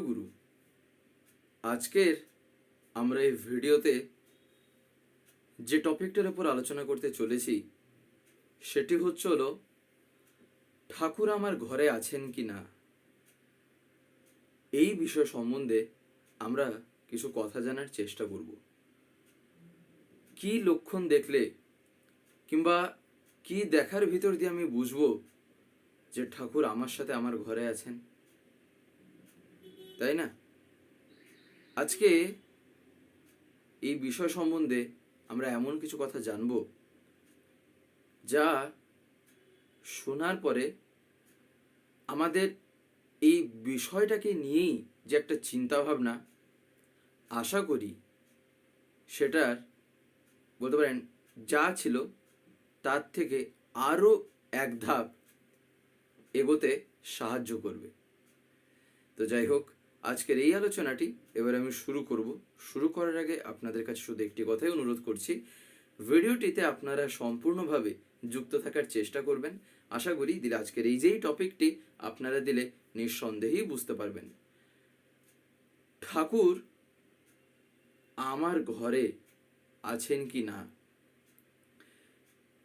জয়গুরু আজকের আমরা এই ভিডিওতে যে টপিকটার উপর আলোচনা করতে চলেছি, সেটি হচ্ছে হলো, ঠাকুর আমার ঘরে আছেন কি না? এই বিষয় সম্বন্ধে আমরা কিছু কথা জানার চেষ্টা করব। কি লক্ষণ দেখলে কিংবা কি দেখার ভিতর দিয়ে আমি বুঝব যে ঠাকুর আমার সাথে আমার ঘরে আছেন? তাই না? আজকে এই বিষয় সম্বন্ধে আমরা এমন কিছু কথা জানব, যা শোনার পরে আমাদের এই বিষয়টাকে নিয়েই যে একটা চিন্তা ভাবনা আশা করি সেটার বলতে পারেন যা ছিল তার থেকে আরও এক ধাপ এগোতে সাহায্য করবে। তো যাই হোক আজকের এই আলোচনাটি এবার আমি শুরু করব। শুরু করার আগে আপনাদের কাছে শুধু একটি কথাই অনুরোধ করছি, ভিডিওটিতে আপনারা সম্পূর্ণভাবে যুক্ত থাকার চেষ্টা করবেন। আশা করি দিলে আজকের এই যেই টপিকটি আপনারা দিলে নিঃসন্দেহেই বুঝতে পারবেন। ঠাকুর আমার ঘরে আছেন কি না?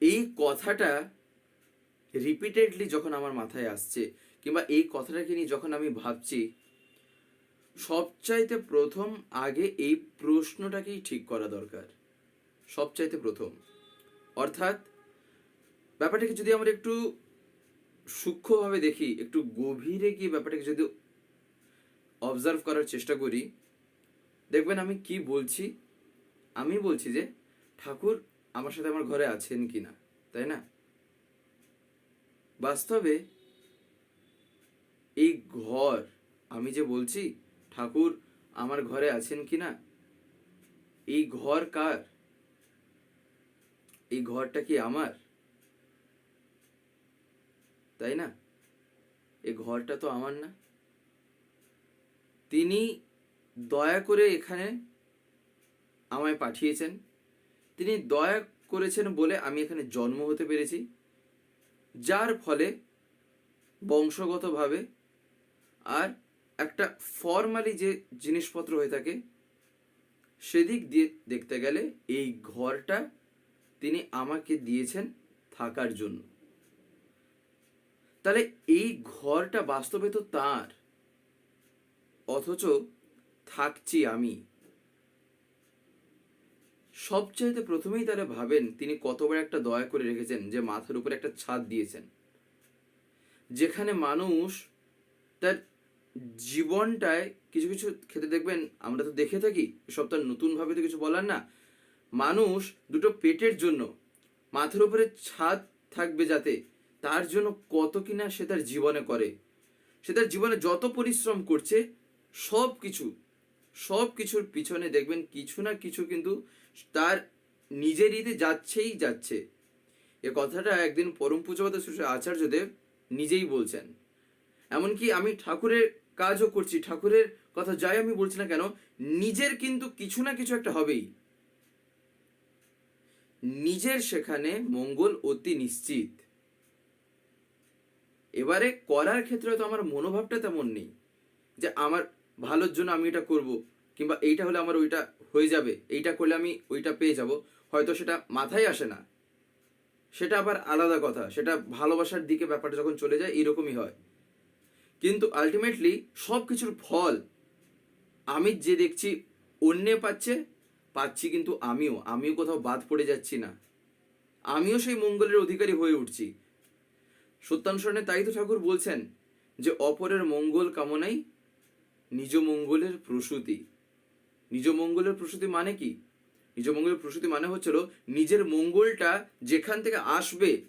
এই কথাটা রিপিটেডলি যখন আমার মাথায় আসছে কিংবা এই কথাটাকে নিয়ে যখন আমি ভাবছি সবচাইতে প্রথম আগে এই প্রশ্নটাকেই ঠিক করা দরকার। সবচাইতে প্রথম। অর্থাৎ, ব্যাপারটাকে যদি আমরা একটু সূক্ষ্মভাবে দেখি, একটু গভীরে গিয়ে ব্যাপারটাকে যদি অবজার্ভ করার চেষ্টা করি, দেখবেন আমি কি বলছি? আমি বলছি যে, ঠাকুর, আমার সাথে আমার ঘরে আছেন কি না? তাই না? বাস্তবে, এই ঘর আমি যে বলছি ঠাকুর আমার ঘরে আছেন কি না? এই ঘর কার? এই ঘরটা কি আমার? তাই না? এই ঘরটা তো আমার না। তিনি দয়া করে এখানে আমায় পাঠিয়েছেন। তিনি দয়া করেছেন বলে আমি এখানে জন্ম হতে পেরেছি। যার ফলে বংশগতভাবে আর একটা ফর্মালি যে জিনিসপত্র হয়ে থাকে, সেদিক দিয়ে দেখতে গেলে এই ঘরটা তিনি আমাকে দিয়েছেন থাকার জন্য। তাহলে এই ঘরটা বাস্তবে তো তার, অথচ থাকছি আমি। সবচাইতে প্রথমেই তারা ভাবেন তিনি কতবার একটা দয়া করে রেখেছেন যে মাথার উপরে একটা ছাদ দিয়েছেন, যেখানে মানুষ তার জীবনটায় কিছু কিছু খেতে দেখবেন আমরা তো দেখে থাকি সব তো নতুনভাবে তো কিছু বলার না। মানুষ দুটো পেটের জন্য, মাথার উপরে ছাদ থাকবে যাতে তার জন্য কত কিনা সে তার জীবনে করে। সে তার জীবনে যত পরিশ্রম করছে, সব কিছু, সব কিছুর পিছনে দেখবেন কিছু না কিছু কিন্তু তার নিজের ইতে যাচ্ছেই যাচ্ছে। এ কথাটা একদিন পরম শ্রী আচার্যদেব নিজেই বলছেন। এমনকি আমি ঠাকুরের কাজও করছি। ঠাকুরের কথা যাই আমি বলছি না কেন, নিজের কিন্তু কিছু না কিছু একটা হবেই। নিজের সেখানে মঙ্গল অতি নিশ্চিত। এবারে করার ক্ষেত্রে তো আমার মনোভাবটা তেমন নেই, যে আমার ভালোর জন্য আমি এটা করব, কিংবা এইটা হলে আমার ওইটা হয়ে যাবে, এইটা করলে আমি ওইটা পেয়ে যাব, হয়তো সেটা মাথায় আসে না। সেটা আবার আলাদা কথা, সেটা ভালোবাসার দিকে ব্যাপারটা যখন চলে যায়, এরকমই হয়। কিন্তু আলটিমেটলি সব কিছুর ফল আমি যে দেখছি অন্যে পাচ্ছে, পাচ্ছি কিন্তু আমিও। আমিও কোথাও বাদ পড়ে যাচ্ছি না। আমিও সেই মঙ্গলের অধিকারী হয়ে উঠছি। সত্যানুসরণে তাই তো ঠাকুর বলছেন যে, অপরের মঙ্গল কামনাই নিজ মঙ্গলের প্রসূতি। নিজ মঙ্গলের প্রসূতি মানে কি? নিজ মঙ্গলের প্রসূতি মানে হচ্ছিল নিজের মঙ্গলটা যেখান থেকে আসবে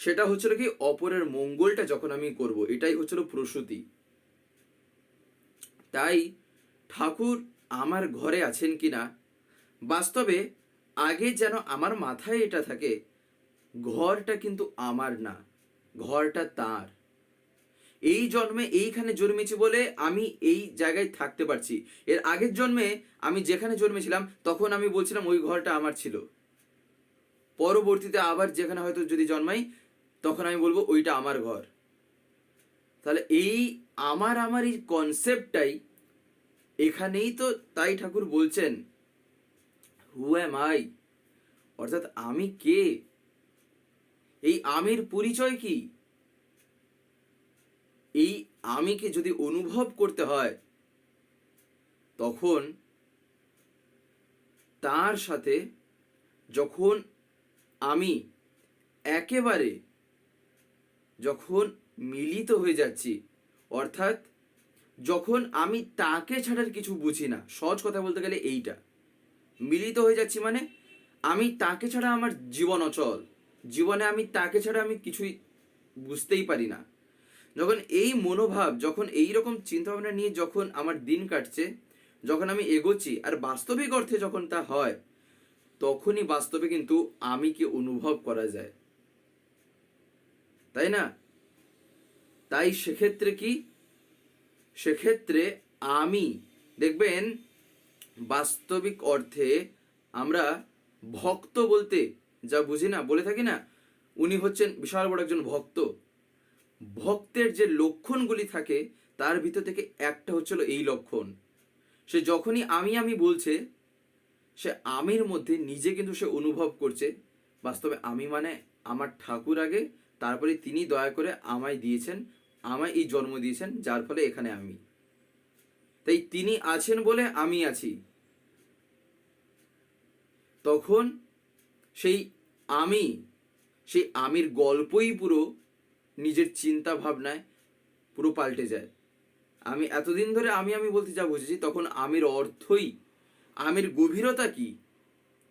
সেটা হচ্ছিল কি, অপরের মঙ্গলটা যখন আমি করব, এটাই হচ্ছিল প্রসূতি। তাই ঠাকুর আমার ঘরে আছেন কিনা বাস্তবে আগে যেন আমার মাথায় এটা থাকে, ঘরটা কিন্তু আমার না, ঘরটা তার। এই জন্মে এইখানে জন্মেছি বলে আমি এই জায়গায় থাকতে পারছি। এর আগের জন্মে আমি যেখানে জন্মেছিলাম, তখন আমি বলছিলাম ওই ঘরটা আমার ছিল। পরবর্তীতে আবার যেখানে হয়তো যদি জন্মাই তখন আমি বলব ওইটা আমার ঘর। তাহলে এই আমার আমার এই কনসেপ্টটাই এখানেই তো তাই ঠাকুর বলছেন হু এম আই অর্থাৎ আমি কে? এই আমির পরিচয় কি? এই আমিকে যদি অনুভব করতে হয়, তখন তার সাথে যখন আমি একেবারে যখন মিলিত হয়ে যাচ্ছি, অর্থাৎ যখন আমি তাকে ছাড়ার কিছু বুঝি না, সহজ কথা বলতে গেলে এইটা। মিলিত হয়ে যাচ্ছি মানে আমি তাকে ছাড়া আমার জীবন অচল। জীবনে আমি তাকে ছাড়া আমি কিছুই বুঝতেই পারি না। যখন এই মনোভাব, যখন এই রকম চিন্তাভাবনা নিয়ে যখন আমার দিন কাটছে, যখন আমি এগোচ্ছি, আর বাস্তবিক অর্থে যখন তা হয়, তখনই বাস্তবে কিন্তু আমিকে অনুভব করা যায়। তাই না? তাই সেক্ষেত্রে কি? সেক্ষেত্রে আমি, দেখবেন, বাস্তবিক অর্থে আমরা ভক্ত বলতে যা বুঝি না, বলে থাকি না, উনি হচ্ছেন বিশাল বড় একজন ভক্ত। ভক্তের যে লক্ষণগুলি থাকে, তার ভিতর থেকে একটা হচ্ছিল এই লক্ষণ। সে যখনই আমি আমি বলছে, সে আমির মধ্যে নিজে কিন্তু সে অনুভব করছে। বাস্তবে আমি মানে আমার ঠাকুর আগে তারপরে তিনি দয়া করে আমায় দিয়েছেন, আমায় এই জন্ম দিয়েছেন, যার ফলে এখানে আমি। তাই তিনি আছেন বলে আমি আছি। তখন সেই আমি, সেই আমির গল্পই পুরো নিজের চিন্তা ভাবনায় পুরো পাল্টে যায়। আমি এতদিন ধরে আমি আমি বলতে যা বুঝেছি, তখন আমির অর্থই, আমির গভীরতা কি?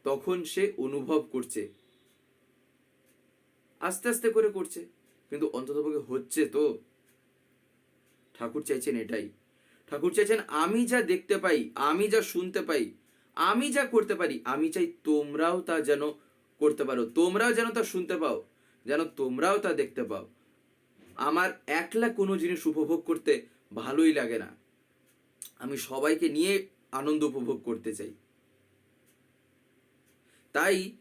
তখন সে অনুভব করছে। আস্তে আস্তে করে করছে। কিন্তু অন্ততপক্ষে হচ্ছে তো। ঠাকুর চাইছেন এটাই। ঠাকুর চাইছেন আমি যা দেখতে পাই, আমি যা শুনতে পাই, আমি যা করতে পারি, আমি চাই তোমরাও তা যেন করতে পারো, তোমরাও যেন তা শুনতে পাও, যেন তোমরাও তা দেখতে পাও। আমার একলা কোনো জিনিস উপভোগ করতে ভালোই লাগে না। আমি সবাইকে নিয়ে আনন্দ উপভোগ করতে চাই। তাই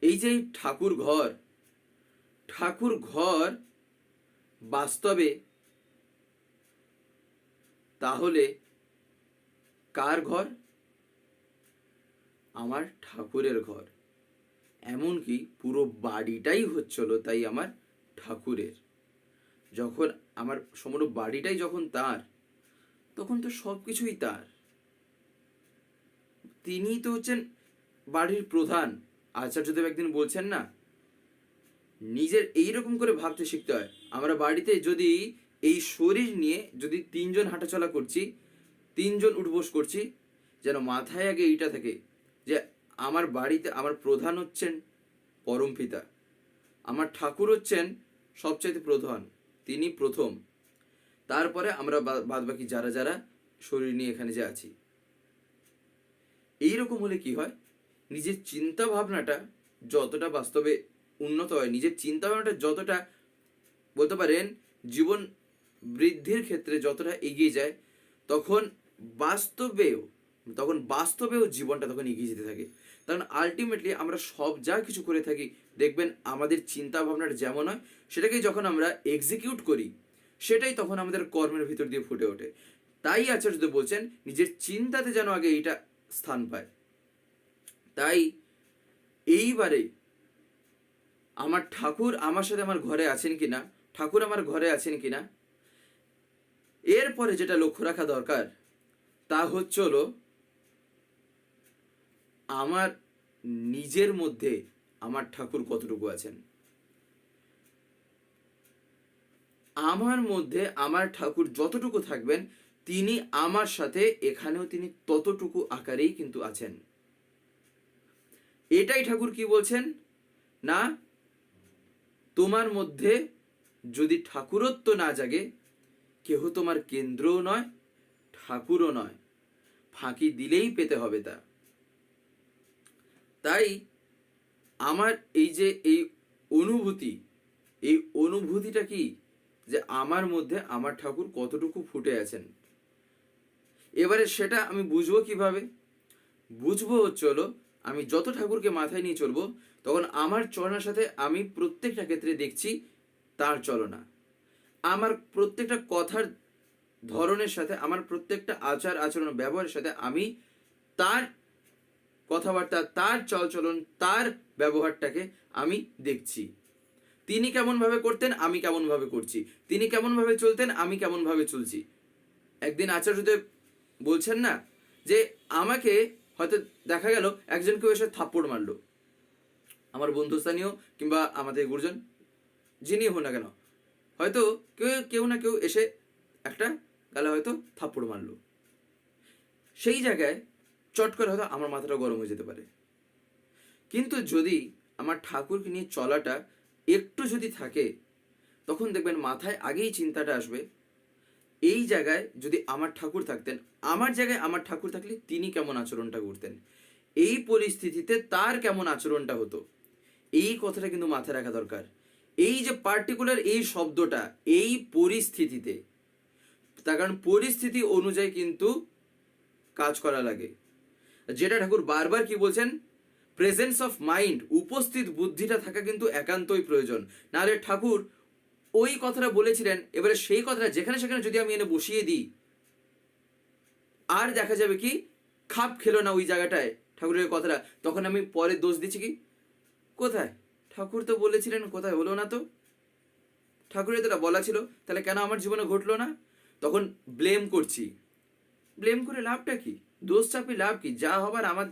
এই যে ঠাকুর ঘর ঠাকুর ঘর বাস্তবে তাহলে কার ঘর? আমার ঠাকুরের ঘর। এমনকি পুরো বাড়িটাই হচ্ছিল তাই আমার ঠাকুরের। যখন আমার সমগ্র বাড়িটাই যখন তার, তখন তো সব কিছুই তার। তিনি তো হচ্ছেন বাড়ির প্রধান। আচার্যদেব একদিন বলছেন না নিজের এইরকম করে ভাবতে শিখতে হয়। আমরা বাড়িতে যদি এই শরীর নিয়ে যদি তিনজন হাঁটাচলা করছি, তিনজন উঠবোস করছি, যেন মাথায় আগে এইটা থাকে যে আমার বাড়িতে আমার প্রধান হচ্ছেন পরম পিতা। আমার ঠাকুর হচ্ছেন সবচাইতে প্রধান, তিনি প্রথম। তারপরে আমরা বাদ বাকি যারা যারা শরীর নিয়ে এখানে যে আছি। এইরকম হলে কি হয়? নিজের চিন্তা ভাবনাটা যতটা বাস্তবে উন্নত হয়। নিজের চিন্তা ভাবনাটা যতটা বলতে পারেন জীবন বৃদ্ধির ক্ষেত্রে যতটা এগিয়ে যায়, তখন বাস্তবেও তখন বাস্তবেও জীবনটা তখন এগিয়ে যেতে থাকে। কারণ আলটিমেটলি আমরা সব যা কিছু করে থাকি, দেখবেন আমাদের চিন্তা ভাবনাটা যেমন হয় সেটাকে যখন আমরা এক্সিকিউট করি, সেটাই তখন আমাদের কর্মের ভিতর দিয়ে ফুটে ওঠে। তাই আচার্য বলছেন, নিজের চিন্তাতে যেন আগে এইটা স্থান পায়। তাই এইবারে আমার ঠাকুর আমার সাথে আমার ঘরে আছেন কিনা? ঠাকুর আমার ঘরে আছেন কিনা? এরপরে যেটা লক্ষ্য রাখা দরকার, তা হচ্ছে হলো, আমার নিজের মধ্যে আমার ঠাকুর কতটুকু আছেন? আমার মধ্যে আমার ঠাকুর যতটুকু থাকবেন, তিনি আমার সাথে, এখানেও তিনি ততটুকু আকারেই কিন্তু আছেন। এটাই ঠাকুর কি বলছেন? না তোমার মধ্যে যদি ঠাকুরত্ব না জাগে, কেহ তোমার কেন্দ্রও নয়, ঠাকুরও নয়। ফাঁকি দিলেই পেতে হবে তা। তাই আমার এই যে এই অনুভূতি, এই অনুভূতিটা কি? যে আমার মধ্যে আমার ঠাকুর কতটুকু ফুটে আছেন। এবারে সেটা আমি বুঝব কীভাবে? বুঝব, চলো, আমি যত ঠাকুরকে মাথায় নিয়ে চলবো তখন আমার চলনার সাথে আমি প্রত্যেকটা ক্ষেত্রে দেখছি তার চলনা। আমার প্রত্যেকটা কথার ধরনের সাথে, আমার প্রত্যেকটা আচার, আচরণ, ব্যবহারের সাথে আমি তার কথাবার্তা, তার চলচলন, তার ব্যবহারটাকে আমি দেখছি। তিনি কেমনভাবে করতেন, আমি কেমনভাবে করছি। তিনি কেমনভাবে চলতেন, আমি কেমনভাবে চলছি। একদিন আচার্যদেব বলছেন না যে, আমাকে হয়তো দেখা গেল, একজন কেউ এসে থাপ্পড় মারলো। আমার বন্ধুস্থানীয় কিংবা আমাদের গুরুজন, যিনি হোক না কেন, হয়তো কেউ কেউ না কেউ এসে একটা গালে হয়তো থাপ্পড় মারলো। সেই জায়গায় চট করে হয়তো আমার মাথাটা গরম হয়ে যেতে পারে। কিন্তু যদি আমার ঠাকুরকে নিয়ে চলাটা একটু যদি থাকে, তখন দেখবেন মাথায় আগেই চিন্তাটা আসবে, এই জায়গায় যদি আমার ঠাকুর থাকতেন, আমার জায়গায় আমার ঠাকুর থাকলে তিনি কেমন আচরণটা করতেন? এই পরিস্থিতিতে তার কেমন আচরণটা হতো? এই কথাটা কিন্তু মাথায় রাখা দরকার। এই যে পার্টিকুলার এই শব্দটা, এই পরিস্থিতিতে, তার কারণ পরিস্থিতি অনুযায়ী কিন্তু কাজ করা লাগে। যেটা ঠাকুর বারবার কি বলছেন? প্রেজেন্স অফ মাইন্ড উপস্থিত বুদ্ধিটা থাকা কিন্তু একান্তই প্রয়োজন। নাহলে ঠাকুর ওই কথাটা বলেছিলেন, এবারে সেই কথাটা যেখানে সেখানে যদি আমি এনে বসিয়ে দিই, আর দেখা যাবে কি, খাপ খেলো না ওই জায়গাটায়। ঠাকুরের কথাটা, তখন আমি পরে দোষ দিচ্ছি কি? কোথায়? ঠাকুর তো বলেছিলেন, কোথায় হলো না তো? ঠাকুরের যেটা বলা ছিল, তাহলে কেন আমার জীবনে ঘটলো না? তখন ব্লেম করছি। ব্লেম করে লাভটা কি? দোষ চাপি লাভ কি? যা হবার আমার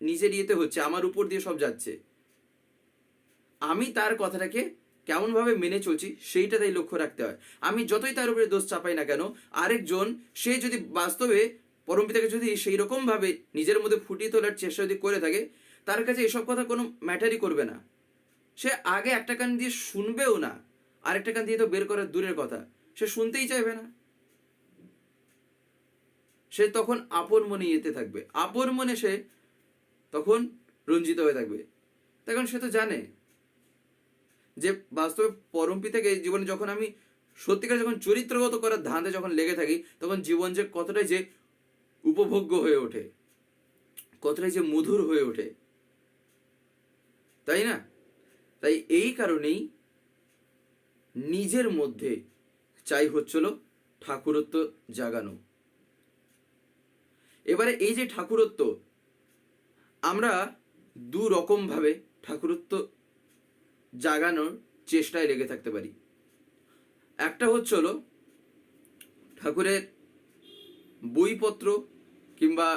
নিজের ইয়েতে হচ্ছে, আমার উপর দিয়ে সব যাচ্ছে। আমি তার কথাটাকে কেমনভাবে মেনে চলছি সেইটা তাই লক্ষ্য রাখতে হয়। আমি যতই তার উপরে দোষ চাপাই না কেন, আরেকজন, সে যদি বাস্তবে পরমপিতাকে যদি সেই রকমভাবে নিজের মধ্যে ফুটিয়ে তোলার চেষ্টা যদি করে থাকে তার কাছে এসব কথা কোনো ম্যাটারই করবে না। সে আগে একটা কান দিয়ে শুনবেও না। আরেকটা কান দিয়ে তো বের করার দূরের কথা। সে শুনতেই চাইবে না। সে তখন আপন মনে ইয়েতে থাকবে। আপন মনে সে তখন রঞ্জিত হয়ে থাকবে। তখন সে তো জানে যে বাস্তবে পরমপিতাকে জীবনে যখন আমি সত্যিকার যখন চরিত্রগত করার ধাঁধে যখন লেগে থাকি, তখন জীবন যে কতটাই যে উপভোগ্য হয়ে ওঠে, কতটাই যে মধুর হয়ে ওঠে তাই না? তাই এই কারণেই নিজের মধ্যে চাই হচ্ছিল ঠাকুরত্ব জাগানো। এবারে এই যে ঠাকুরত্ব, আমরা দু রকমভাবে ঠাকুরত্ব জাগানোর চেষ্টায় লেগে থাকতে পারি। একটা হচ্ছে হলো ঠাকুরের বইপত্র কিংবা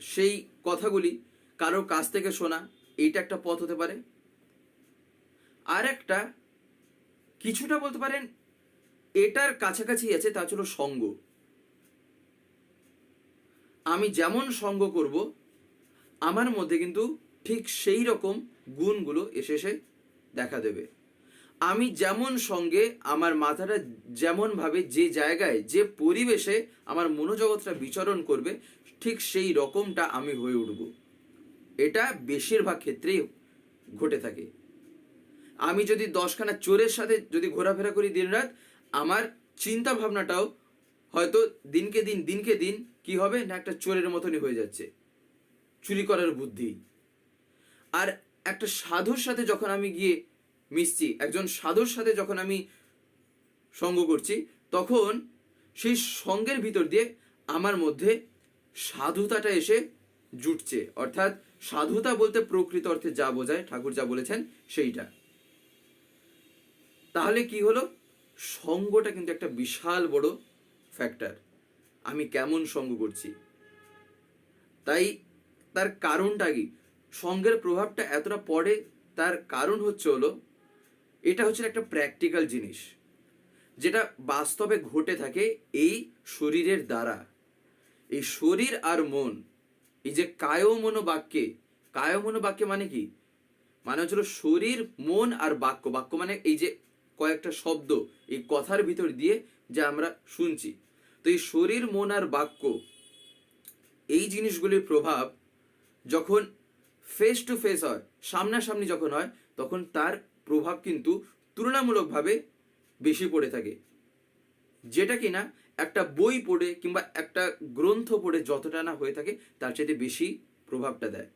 সেই কথাগুলি কারোর কাছ থেকে শোনা এইটা একটা পথ হতে পারে। আর একটা কিছুটা বলতে পারেন, এটার কাছাকাছি আছে, তা হলো সঙ্গ। আমি যেমন সঙ্গ করব, আমার মধ্যে কিন্তু ঠিক সেই রকম গুণগুলো এসে এসে দেখা দেবে। আমি যেমন সঙ্গে, আমার মাথাটা যেমনভাবে যে জায়গায়, যে পরিবেশে আমার মনোজগৎটা বিচরণ করবে, ঠিক সেই রকমটা আমি হয়ে উঠব। এটা বেশিরভাগ ক্ষেত্রেই ঘটে থাকে। আমি যদি দশখানা চোরের সাথে যদি ঘোরাফেরা করি দিনরাত আমার চিন্তা ভাবনাটাও হয়তো দিনকে দিন দিনকে দিন কি হবে না একটা চোরের মতনই হয়ে যাচ্ছে। চুরি করার বুদ্ধি। আর একটা সাধুর সাথে যখন আমি গিয়ে মিশছি, একজন সাধুর সাথে যখন আমি সঙ্গ করছি, তখন সেই সঙ্গের ভিতর দিয়ে আমার মধ্যে সাধুতাটা এসে জুটছে। অর্থাৎ সাধুতা বলতে প্রকৃত অর্থে যা বোঝায়, ঠাকুর যা বলেছেন সেইটা। তাহলে কি হলো? সঙ্গটা কিন্তু একটা বিশাল বড় ফ্যাক্টর আমি কেমন সঙ্গ করছি? তাই তার কারণটা কি? সঙ্গের প্রভাবটা এতটা পড়ে, তার কারণ হচ্ছে হলো, এটা হচ্ছে একটা প্র্যাকটিক্যাল জিনিস। যেটা বাস্তবে ঘটে থাকে এই শরীরের দ্বারা। এই শরীর আর মন এই যে কায় মনো বাক্যে, কায় মনো বাক্যে মানে কি? মানে হচ্ছিল শরীর, মন আর বাক্য। বাক্য মানে এই যে কয়েকটা শব্দ এই কথার ভিতর দিয়ে যা আমরা শুনছি। তো এই শরীর, মন আর বাক্য, এই জিনিসগুলির প্রভাব যখন ফেস টু ফেস হয়, সামনাসামনি যখন হয়, তখন তার প্রভাব কিন্তু তুলনামূলকভাবে বেশি পড়ে থাকে। যেটা কিনা একটা বই পড়ে কিংবা একটা গ্রন্থ পড়ে যতটা না হয়ে থাকে, তার চাইতে বেশি প্রভাবটা দেয়।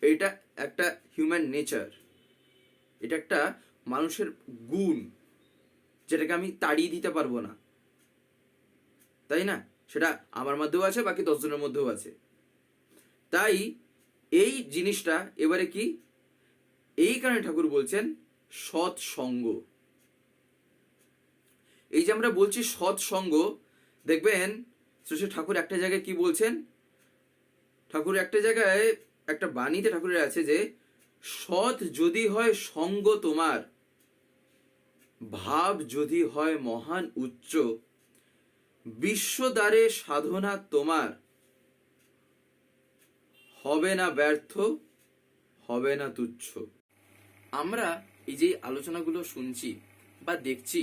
এটা একটা হিউম্যান নেচার এটা একটা মানুষের গুণ, যেটাকে আমি তাড়িয়ে দিতে পারব না। তাই না? সেটা আমার মধ্যেও আছে, বাকি দশজনের মধ্যেও আছে। তাই এই জিনিসটা এবারে কি? এই কারণে ঠাকুর বলছেন, সৎসঙ্গ। এই যে আমরা বলছি সৎসঙ্গ দেখবেন শ্রী ঠাকুর একটা জায়গায় কি বলছেন? ঠাকুর একটা জায়গায়, একটা বাণীতে ঠাকুরের আছে যে, সৎ যদি হয় সঙ্গ তোমার, ভাব যদি হয় মহান উচ্চ বিশ্বদ্বারে সাধনা তোমার, হবে না ব্যর্থ, হবে না তুচ্ছ। আমরা এই যে আলোচনাগুলো শুনছি বা দেখছি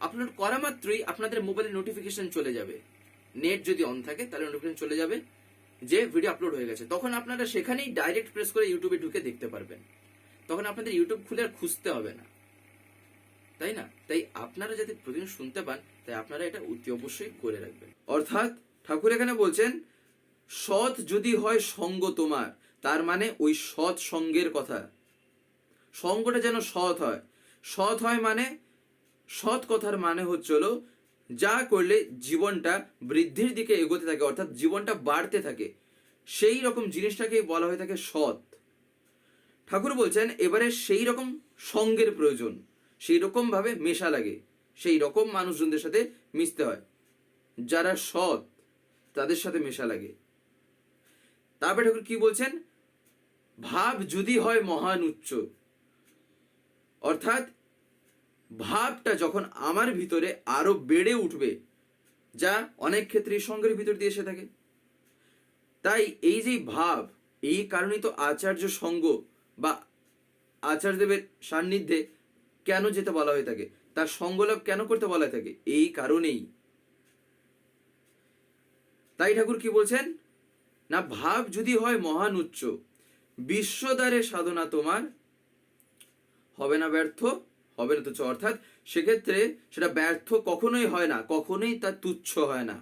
আপলোড করা মাত্রই আপনাদের মোবাইলে নোটিফিকেশন চলে যাবে। নেট যদি অন থাকে, তাহলে নোটিফিকেশন চলে যাবে, যে ভিডিও আপলোড হয়ে গেছে। তখন আপনারা সেখানেই ডাইরেক্ট প্রেস করে ইউটিউবে ঢুকে দেখতে পারবেন। তখন আপনাদের ইউটিউব খুলে আর খুঁজতে হবে না। তাই না? তাই আপনারা যাতে প্রতিদিন শুনতে পান, তাই আপনারা এটা অতি অবশ্যই করে রাখবেন। অর্থাৎ ঠাকুর এখানে বলছেন, সৎ যদি হয় সঙ্গ তোমার, তার মানে ওই সৎ সঙ্গের কথা। সঙ্গটা যেন সৎ হয়। সৎ হয় মানে সৎ কথার মানে হচ্ছিল যা করলে জীবনটা বৃদ্ধির দিকে এগোতে থাকে, অর্থাৎ জীবনটা বাড়তে থাকে, সেই রকম জিনিসটাকেই বলা হয়ে থাকে সৎ। ঠাকুর বলছেন, এবারে সেই রকম সঙ্গের প্রয়োজন, সেই রকম ভাবে মেশা লাগে, সেই রকম মানুষজনদের সাথে মিশতে হয়, যারা সৎ, তাদের সাথে মেশা লাগে। তারপরে ঠাকুর কি বলছেন? ভাব যদি হয় মহান উচ্চ অর্থাৎ ভাবটা যখন আমার ভিতরে আরও বেড়ে উঠবে, যা অনেক ক্ষেত্রে সঙ্গের ভিতর দিয়ে এসে থাকে। তাই এই যে ভাব, এই কারণেই তো আচার্য সঙ্গ বা আচার্যদেবের সান্নিধ্যে কেন যেতে বলা হয়ে থাকে, তার সঙ্গলাভ কেন করতে বলা হয়ে থাকে, এই কারণেই। তাই ঠাকুর কি বলছেন? না, ভাব যদি হয় মহান উচ্চ, বিশ্বদ্বারে সাধনা তোমার, হবে না ব্যর্থ হবে না তুচ্ছ অর্থাৎ সেক্ষেত্রে সেটা ব্যর্থ কখনোই হয় না, কখনোই তা তুচ্ছ হয় না।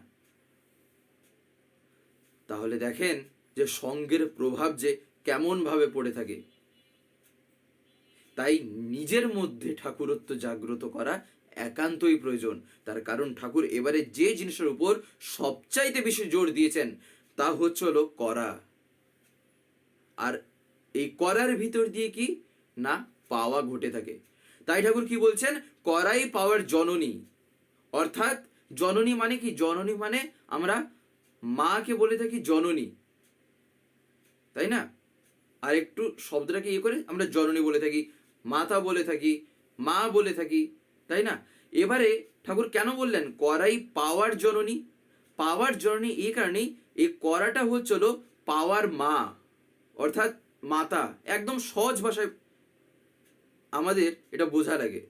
তাহলে দেখেন যে সঙ্গের প্রভাব যে কেমন ভাবে পড়ে থাকে। তাই নিজের মধ্যে ঠাকুরত্ব জাগ্রত করা একান্তই প্রয়োজন। তার কারণ ঠাকুর এবারে যে জিনিসের উপর সবচাইতে বেশি জোর দিয়েছেন, তা হচ্ছে হলো করা। আর এই করার ভিতর দিয়ে কি? না, পাওয়া ঘটে থাকে। তাই ঠাকুর কি বলছেন? করাই পাওয়ার জননী। অর্থাৎ জননী মানে কি? জননী মানে আমরা মাকে বলে থাকি জননী। তাই না? আর একটু শব্দটাকে ইয়ে করে আমরা জননী বলে থাকি, মাতা বলে থাকি, মা বলে থাকি, তাই না? এবারে ঠাকুর কেন বললেন? করাই পাওয়ার জননী। পাওয়ার জননী এই কারণেই এই করাটা হচ্ছিল পাওয়ার মা, অর্থাৎ মাতা। একদম সহজ ভাষায় আমাদের এটা বোঝা লাগে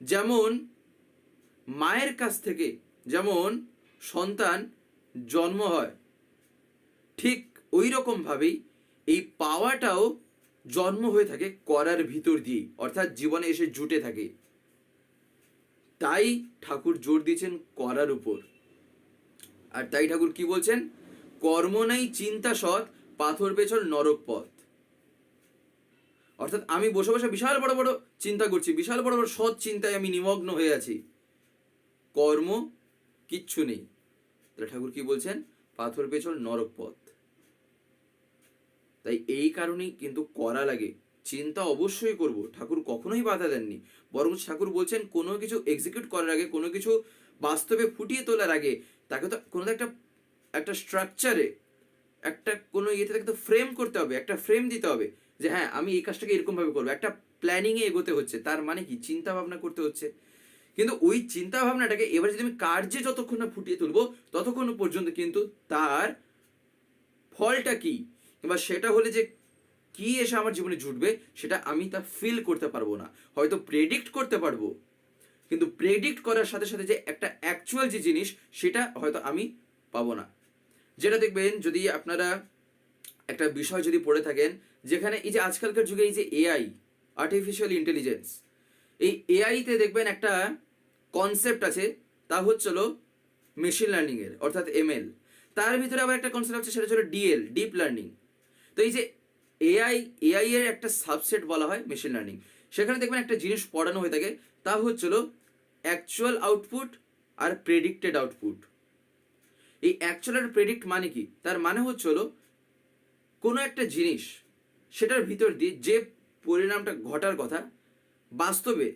যেমন মায়ের কাছ থেকে যেমন সন্তান জন্ম হয়, ঠিক ওই রকমভাবেই এই পাওয়াটাও জন্ম হয়ে থাকে করার ভিতর দিয়ে অর্থাৎ জীবনে এসে জুটে থাকে। তাই ঠাকুর জোর দিয়েছেন করার উপর। আর তাই ঠাকুর কি বলছেন? কর্ম নাই, চিন্তা সৎ, পাথর পেছল নরক পথ। অর্থাৎ আমি বসে বসে বিশাল বড় বড় চিন্তা করছি, বিশাল বড় বড় সৎ চিন্তায় আমি নিমগ্ন হয়ে আছি। কর্ম কিচ্ছু নেই। তাহলে ঠাকুর কি বলছেন? পাথর পেছল নরক পথ। তাই এই কারণেই কিন্তু করা লাগে। চিন্তা অবশ্যই করব। ঠাকুর কখনোই বাধা দেননি। বরং ঠাকুর বলছেন, কোনো কিছু এক্সিকিউট করার আগে, কোনো কিছু বাস্তবে ফুটিয়ে তোলার আগে, তাকে তো কোনো একটা একটা স্ট্রাকচারে একটা কোনো ইয়েতে তাকে তো ফ্রেম করতে হবে, একটা ফ্রেম দিতে হবে। যে হ্যাঁ আমি এই কাজটাকে এরকমভাবে করব। একটা প্ল্যানিংয়ে এগোতে হচ্ছে, তার মানে কি? চিন্তা ভাবনা করতে হচ্ছে। কিন্তু ওই চিন্তা ভাবনাটাকে এবার যদি আমি কার্যে যতক্ষণ না ফুটিয়ে তুলবো, ততক্ষণ পর্যন্ত কিন্তু তার ফলটা কি? কিংবা সেটা হলে যে কি এসে আমার জীবনে জুটবে, সেটা আমি তা ফিল করতে পারব না। হয়তো প্রেডিক্ট করতে পারব, কিন্তু প্রেডিক্ট করার সাথে সাথে যে একটা অ্যাকচুয়াল যে জিনিস, সেটা হয়তো আমি পাবো না। যেটা দেখবেন, যদি আপনারা একটা বিষয় যদি পড়ে থাকেন যেখানে এই যে আজকালকার যুগে এই যে এআই আর্টিফিশিয়াল ইন্টেলিজেন্স এই এআইতে দেখবেন একটা কনসেপ্ট আছে, তা হচ্ছিল মেশিন লার্নিংয়ের অর্থাৎ এমএল তার ভিতরে আবার একটা কনসেপ্ট আছে, সেটা হলো ডিএল ডিপ লার্নিং তো এই যে এআই এআই এর একটা সাবসেট বলা হয় মেশিন লার্নিং সেখানে দেখবেন একটা জিনিস পড়ানো হয়ে থাকে, তা হচ্ছিল অ্যাকচুয়াল আউটপুট আর প্রেডিক্টেড আউটপুট এই অ্যাকচুয়াল আর প্রেডিক্ট মানে কি? তার মানে হচ্ছিল কোনো একটা জিনিস সেটার ভিতর দিয়ে যে পরিণামটা ঘটার কথা, বাস্তবে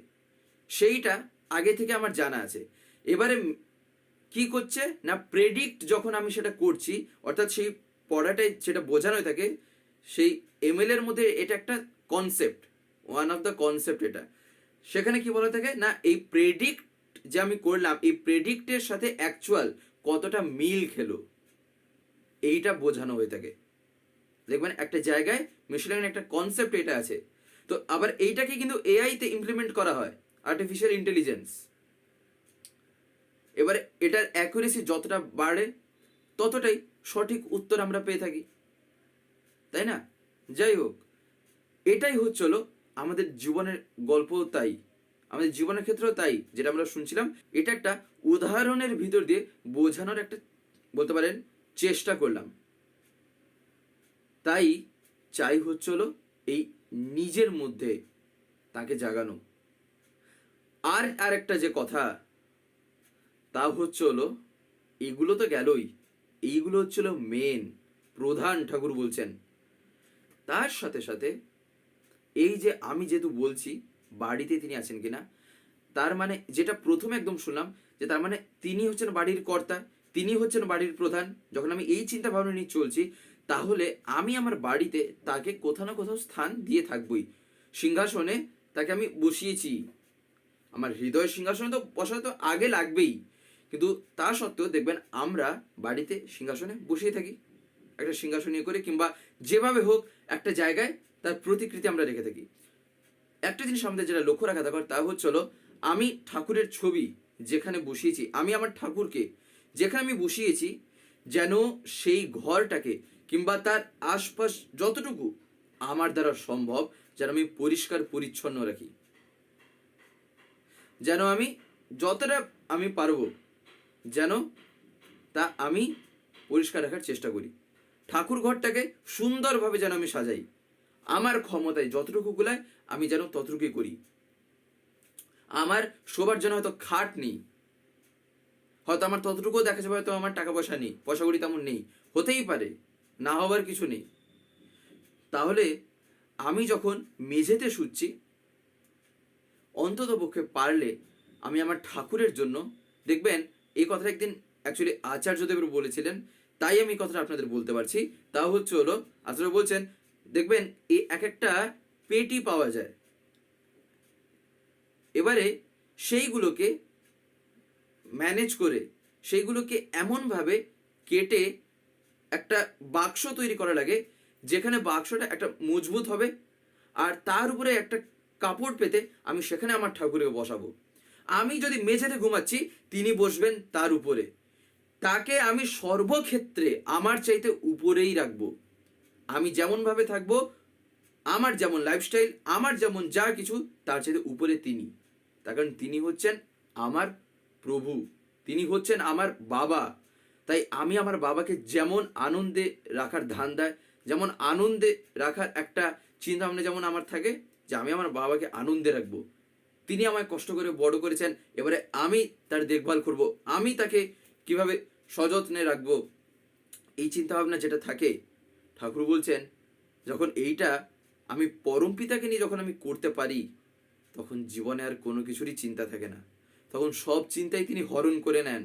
সেইটা আগে থেকে আমার জানা আছে। এবারে কি করছে না প্রেডিক্ট যখন আমি সেটা করছি, অর্থাৎ সেই পড়াটাই সেটা বোঝানো হয়ে থাকে, সেই এমএল এর মধ্যে এটা একটা concept one of the concept এটা। সেখানে কি বলা থাকে না, এই প্রেডিক্ট যে আমি করলাম, এই প্রেডিক্টের সাথে অ্যাকচুয়াল কতটা মিল খেলো, এইটা বোঝানো হয়ে থাকে। দেখবেন একটা জায়গায় মেশিন লার্নিং একটা কনসেপ্ট এটা আছে। তো আবার এইটাকে কিন্তু এআই তে ইমপ্লিমেন্ট করা হয় আর্টিফিশিয়াল ইন্টেলিজেন্স এবারে এটার অ্যাকুরেসি যতটা বাড়ে, ততটাই সঠিক উত্তর আমরা পেয়ে থাকি। তাই না? যাই হোক, এটাই হচ্ছিল আমাদের জীবনের গল্প তাই। আমাদের জীবনের ক্ষেত্রেও তাই, যেটা আমরা শুনছিলাম। এটা একটা উদাহরণের ভিতর দিয়ে বোঝানোর একটা বলতে পারেন চেষ্টা করলাম। তাই চাই হচ্ছিল এই নিজের মধ্যে তাকে জাগানো। আর আরেকটা যে কথা, তা হচ্ছে হলো, এগুলো তো গেলই। এইগুলো হচ্ছিল মেন প্রধান ঠাকুর বলছেন। তার সাথে সাথে এই যে আমি যেহেতু বলছি, বাড়িতে তিনি আছেন কিনা, তার মানে যেটা প্রথমে একদম শুনলাম, যে তার মানে তিনি হচ্ছেন বাড়ির কর্তা, তিনি হচ্ছেন বাড়ির প্রধান। যখন আমি এই চিন্তা ভাবনা নিয়ে চলছি তাহলে আমি আমার বাড়িতে তাকে কোথাও না কোথাও স্থান দিয়ে থাকবই। সিংহাসনে তাকে আমি বসিয়েছি। আমার হৃদয় সিংহাসনে তো বসা তো আগে লাগবেই। কিন্তু তা সত্ত্বেও দেখবেন আমরা বাড়িতে সিংহাসনে বসিয়ে থাকি। একটা সিংহাসন ইয়ে করে কিংবা যেভাবে হোক একটা জায়গায় তার প্রতিকৃতি আমরা রেখে থাকি। একটা জিনিস আমাদের যেটা লক্ষ্য রাখা দরকার তা হচ্ছিল আমি ঠাকুরের ছবি যেখানে বসিয়েছি, আমি আমার ঠাকুরকে যেখানে আমি বসিয়েছি, যেন সেই ঘরটাকে কিংবা তার আশপাশ যতটুকু আমার দ্বারা সম্ভব, যেন আমি পরিষ্কার, পরিচ্ছন্ন রাখি। যেন আমি যতটা আমি পারব, যেন তা আমি পরিষ্কার রাখার চেষ্টা করি। ঠাকুর ঘরটাকে সুন্দরভাবে যেন আমি সাজাই। আমার ক্ষমতায় যতটুকু গুলায়, আমি যেন ততটুকুই করি। আমার শোবার জন্য হয়তো খাট নেই। হয়তো আমার ততটুকুও দেখা যাবে, হয়তো আমার টাকা পয়সা নেই। পয়সা করি তেমন নেই। হতেই পারে। না হবার কিছু নেই। তাহলে আমি যখন মেঝেতে শুচ্ছি অন্তত পক্ষে পারলে আমি আমার ঠাকুরের জন্য, দেখবেন এই কথাটা একদিন অ্যাকচুয়ালি আচার্যদেবের বলেছিলেন, তাই আমি কথাটা আপনাদের বলতে পারছি। তা হচ্ছে হলো, আচার্য বলছেন, দেখবেন এই এক একটা পেটি পাওয়া যায়। এবারে সেইগুলোকে ম্যানেজ করে, সেইগুলোকে এমনভাবে কেটে একটা বাক্স তৈরি করা লাগে, যেখানে বাক্সটা একটা মজবুত হবে আর তার উপরে একটা কাপড় পেতে আমি সেখানে আমার ঠাকুরকে বসাবো। আমি যদি মেঝেতে ঘুমাচ্ছি, তিনি বসবেন তার উপরে। তাকে আমি সর্বক্ষেত্রে আমার চাইতে উপরেই রাখব। আমি যেমনভাবে থাকব, আমার যেমন লাইফস্টাইল আমার যেমন যা কিছু, তার চাইতে উপরে তিনি। তার কারণ তিনি হচ্ছেন আমার প্রভু, তিনি হচ্ছেন আমার বাবা। তাই আমি আমার বাবাকে যেমন আনন্দে রাখার ধান দেয়, যেমন আনন্দে রাখার একটা চিন্তা ভাবনা যেমন আমার থাকে, যে আমি আমার বাবাকে আনন্দে রাখব। তিনি আমায় কষ্ট করে বড় করেছেন, এবারে আমি তার দেখভাল করব, আমি তাকে কীভাবে সযত্নে রাখব? এই চিন্তা ভাবনা যেটা থাকে, ঠাকুর বলছেন, যখন এইটা আমি পরম পিতাকে নিয়ে যখন আমি করতে পারি, তখন জীবনে আর কোনো কিছুরই চিন্তা থাকে না। তখন সব চিন্তাই তিনি হরণ করে নেন।